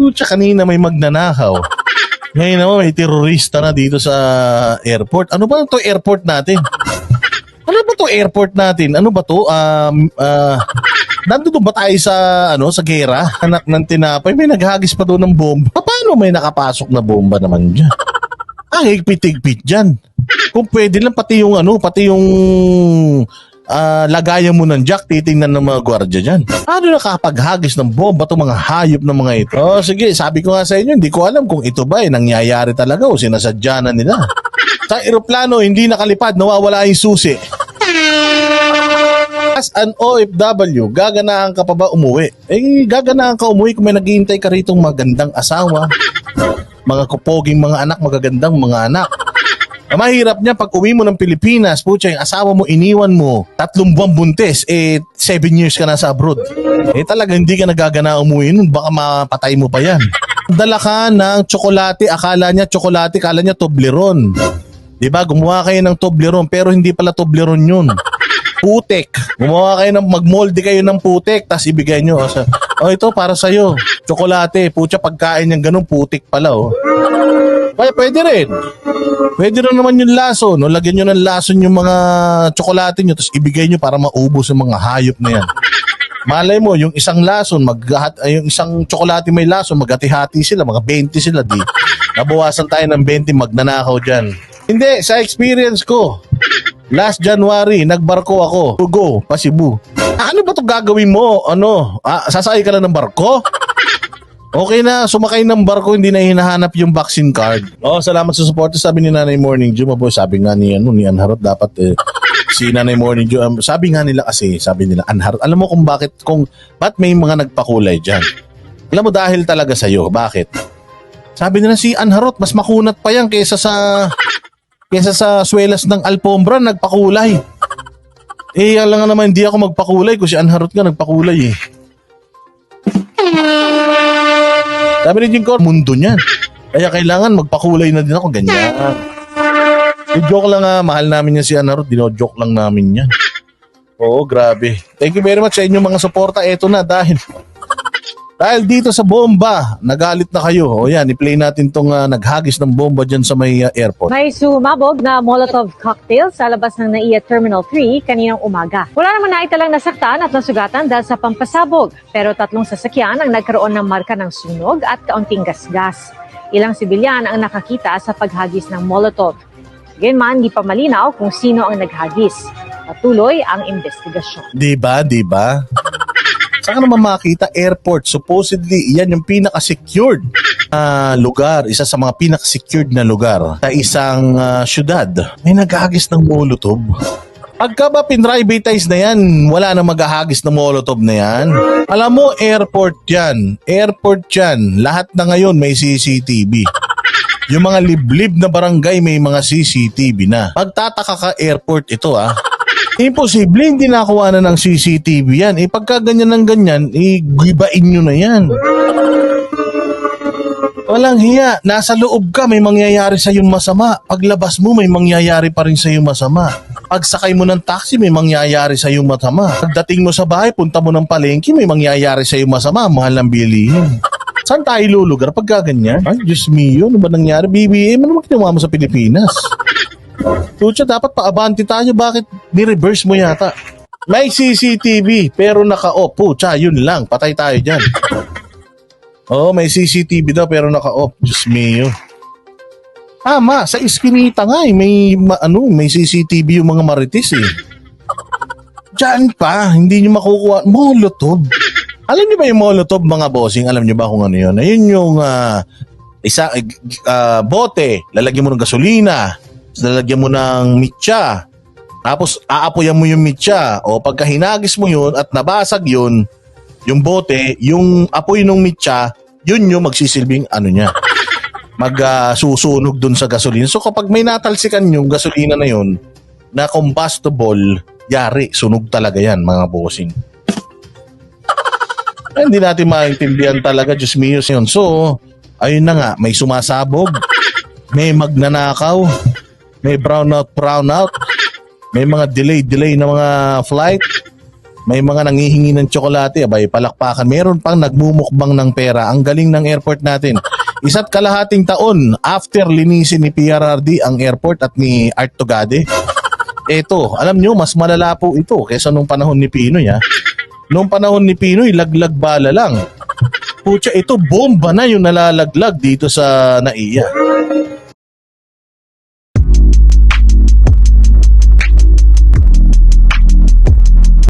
Pucha, kanina may magnanakaw. Ngayon naman may terorista na dito sa airport. Ano ba to airport natin? Ano ba to airport natin? Ano ba to? Um, uh, nandun ba tayo sa, ano, sa gera? Anak ng tinapay. May naghagis pa doon ng bomba. Paano may nakapasok na bomba naman dyan? Ang higpit-higpit dyan. Kung pwede lang, pati yung ano, pati yung ah, lagayan mo ng jack, titingnan ng mga gwardiya dyan. Ano nakapaghagis ng bomba itong mga hayop ng mga ito? Oh, sige, sabi ko nga sa inyo, hindi ko alam kung ito ba eh, nangyayari talaga o sinasadya na nila. Sa eroplano, hindi nakalipad, nawawala yung susi. As an OFW, gaganahan ka pa ba umuwi? Eh, gaganahan ka umuwi kung may naghihintay ka rito magandang asawa, mga kupoging mga anak, magagandang mga anak. Ang mahirap niya pag uwi mo ng Pilipinas, putya, yung asawa mo iniwan mo, tatlong buwan buntis, eh, seven years ka na sa abroad. Eh talaga hindi ka nagagana umuwi nun, baka mapatay mo pa yan. Dala ka ng tsokolate, akala niya tsokolate, akala niya Toblerone. Di ba? Gumawa kayo ng Toblerone, pero hindi pala Toblerone yun. Putek. Gumawa kayo ng, magmolde kayo ng putek, tapos ibigay nyo. O, sa- oh, ito para sa'yo. Tsokolate. Putya, pagkain yung ganun, putik pala, oh. Kaya pwede rin. Pwede rin naman yung laso, no? Lagyan nyo ng lason yung mga tsokolate nyo, tapos ibigay nyo para maubos yung mga hayop na yan. Malay mo, yung isang lason, mag ay, yung isang tsokolate may lason, maghati-hati sila, mga 20 sila, di. Nabawasan tayo ng 20, magnanakaw dyan. Hindi, sa experience ko, last January, nagbarko ako. Go, pa. Ah, ano ba to gagawin mo? Ano? Ah, sasakay ka lang ng barko? Okay na, sumakay ng barko, hindi na hinahanap yung vaccine card. Oh, salamat sa support. Sabi ni Nanay Morning Dew, mabo, sabi nga ni, ano, ni Anharot, dapat eh, si Nanay Morning Dew, um, sabi nga nila kasi, sabi nila, Anharot, alam mo kung bakit, kung, ba't may mga nagpakulay dyan? Alam mo, dahil talaga sa'yo. Bakit? Sabi nila si Anharot, mas makunat pa yan kaysa sa, kaysa sa swelas ng alpombra, nagpakulay. Eh, alam nga naman, hindi ako magpakulay kung si Anharot nga nagpakulay eh. Sabi ni Jim Cor, mundo niyan. Kaya kailangan magpakulay na din ako, ganyan. Yung joke lang nga, mahal namin yan si Anarot, dino-joke lang namin yan. Oo, grabe. Thank you very much sa inyong mga suporta. Eto na, dahil dahil dito sa bomba, nagalit na kayo. O yan, i-play natin tong ah, naghagis ng bomba dyan sa may ah, airport. May sumabog na Molotov cocktail sa labas ng NAIA Terminal 3 kaninang umaga. Wala naman naitalang nasaktan at nasugatan dahil sa pampasabog. Pero tatlong sasakyan ang nagkaroon ng marka ng sunog at kaunting gasgas. Ilang sibilyan ang nakakita sa paghagis ng Molotov. Gayunman, di pa malinaw kung sino ang naghagis. Patuloy ang investigasyon. Di ba? Di ba? Saan ka naman makita? Airport. Supposedly, yan yung pinaka-secured ah, lugar. Isa sa mga pinaka-secured na lugar sa isang ah, syudad. May naghagis ng molotov. Pagka ba pinrivatize na yan, wala na maghahagis ng molotov na yan. Alam mo, airport yan. Airport yan. Lahat na ngayon may CCTV. Yung mga liblib na barangay may mga CCTV na. Pagtataka ka airport ito ah. Imposible, hindi nakuha na ng CCTV yan. Eh pagka ganyan ng ganyan, eh gibain nyo na yan. Walang hiya. Nasa loob ka, may mangyayari sa yung masama. Paglabas mo, may mangyayari pa rin sa yung masama. Pagsakay mo ng taxi, may mangyayari sa yung masama. Pagdating mo sa bahay, punta mo ng palengke, may mangyayari sa yung masama. Mahal ng bilihin. Saan tayo lulugar pag ganyan? Ay, Diyos mio, ano ba nangyari? BBM, ano naman ginawa mo sa Pilipinas? Tucha, dapat paabante tayo. Bakit ni-reverse mo yata? May CCTV, pero naka-off. Pucha, yun lang. Patay tayo dyan. Oo, may CCTV daw, pero naka-off. Diyos mio. Tama, sa iskinita nga eh. May, ma- ano, may CCTV yung mga marites eh. Diyan pa, hindi nyo makukuha. Molotov. Alam niyo ba yung Molotov, mga bossing? Alam niyo ba kung ano yun? Ayun yung ah, isa, ah, bote, lalagyan mo ng gasolina, lalagyan mo ng mitya, tapos aapoyan mo yung mitya. O pagka hinagis mo yun at nabasag yun, yung bote, yung apoy ng mitya, yun yung magsisilbing ano niya. Mag ah, susunog dun sa gasolina. So kapag may natalsikan yung gasolina na yun, na combustible, yari, sunog talaga yan mga bossing. Eh, hindi natin maintindihan talaga, Diyos mio yun. So, ayun na nga, may sumasabog, may magnanakaw, may brownout, brownout, may mga delay, delay na mga flight. May mga nangihingi ng tsokolate, abay palakpakan. Meron pang nagmumukbang ng pera. Ang galing ng airport natin. Isa't kalahating taon after linisin ni PRRD ang airport at ni Art Tugade. Eto, alam nyo, mas malala po ito kaysa nung panahon ni Pinoy ha. Nung panahon ni Pinoy, laglag bala lang. Pucha, ito bomba na yung nalalaglag dito sa NAIA.